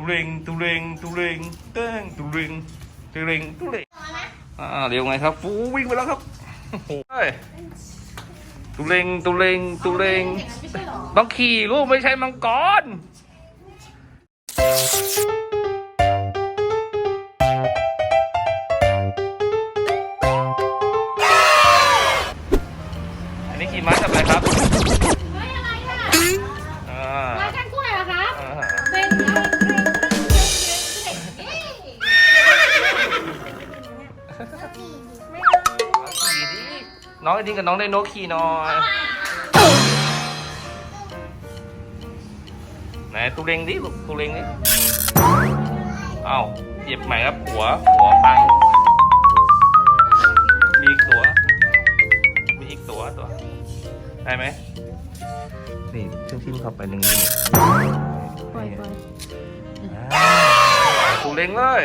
ตุเรงตุเรงตุเรงเต้งตุเรงตุเรงตุเรงอ่าเร็วไงครับฟูวิ่งไปแล้วครับโอ้โหเฮ้ยตุเรงตุเรงตุเรงต้องขี่ลูกไม่ใช่มังกรอันนี้ขี่ม้าทำอะไรครับ น้องไอ้นี่กับน้องไดโนขี่หน่อยไหนตุเรงดิลูกตุเรงดิเอ้าเหยียบใหม่ครับหัวหัวพังมีอีกตัว มีอีกตัวตัวได้ไหมนี่ทิ้งทิ้งเข้าไปหนึ่งนี่ปล่อยปล่อยอ่าตุเรงเลย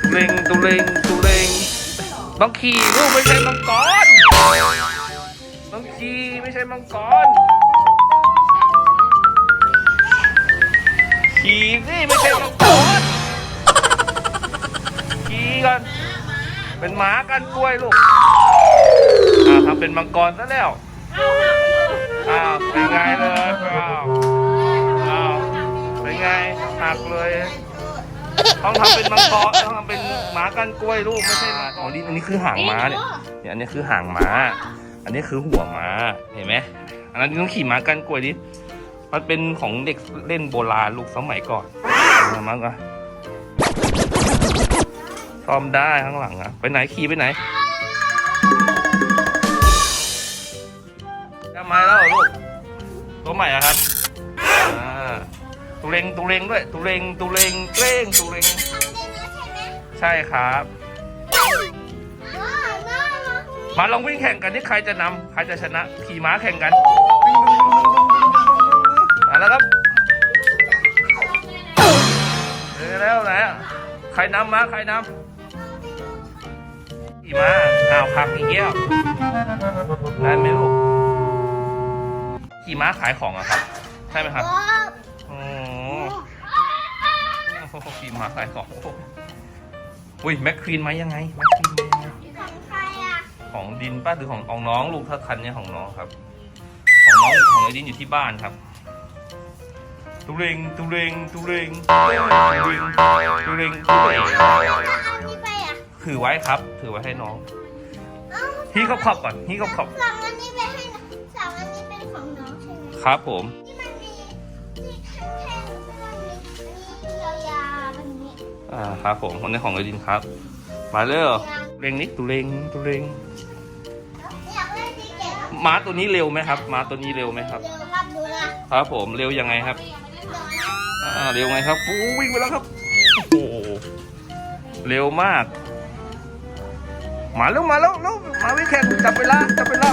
ตุเรงตุเรงตุเรง มังคีลูกไม่ใช่มังกรมังคีไม่ใช่มังกรขี่นี่ไม่ใช่มังกรขี่กันเป็นหมากันกล้วยลูกอ่าทำเป็นมังกรซะแล้ว ต้องทำเป็นมังกรต้องทำเป็นหมากันกล้วยลูกไม่ใช่หมาอ๋อนี่อันนี้คือหางม้าเนี่ยเนี่ยอันนี้คือหางม้า อันนี้คือหัวม้าเห็นไหมอันนั้นต้องขี่ม้ากันกล้วยดิมันเป็นของเด็กเล่นโบราณลูกสมัยก่อนเอามาก่อนซ่อมได้ข้างหลังอะไปไหนขี่ไปไหน ตุเรงตุเรงด้วยตุเรงตุเรงเร่งตุเรงใช่ครับ มาลองวิ่งแข่งกันที่ใครจะนำใครจะชนะขี่ม้าแข่งกันมาแล้วครับเออแล้วไหนอะใครนำมาใครนำขี่ม้าอ้าวพักอีกแก้วได้ไหมลูกขี่ม้าขายของอะครับใช่ไหมครับ อ๋อโอ้โหขี่ม้าขายของโอ้โหอุ้ยแม็กควีนไหมยังไงแม็กควีนมายังไงของดินป้าหรือของของน้องลูกถ้าคันเนี้ยของน้องครับ ของน้องของไอ้ดินอยู่ที่บ้านครับตุเรงตุเรงตุเรงตุเรงตุเรงตุเรงถือไว้ครับ ถือไว้ให้น้องฮีเขาขับก่อนฮีเขาขับสองอันนี้ไปให้น้องสองอันนี้เป็นของน้องใช่ไหมครับผมที่มันมีที่แท่งๆ อ่าครับผมคนนี้ของไอ้ดินครับ มาเร็วเรงนิดตุเรงตุเรงอยากเล่นดีเก็ตม้าตัวนี้เร็วไหมครับม้าตัวนี้เร็วไหมครับ เร็วครับดูนะครับผมเร็วยังไงครับร้อนอ่าเร็วไงครับฟูวิ่งไปแล้วครับโอ้โหเร็วมาก มาแล้วมาแล้วแล้วมาวิ่งแข่งจับเวลาจับเวลา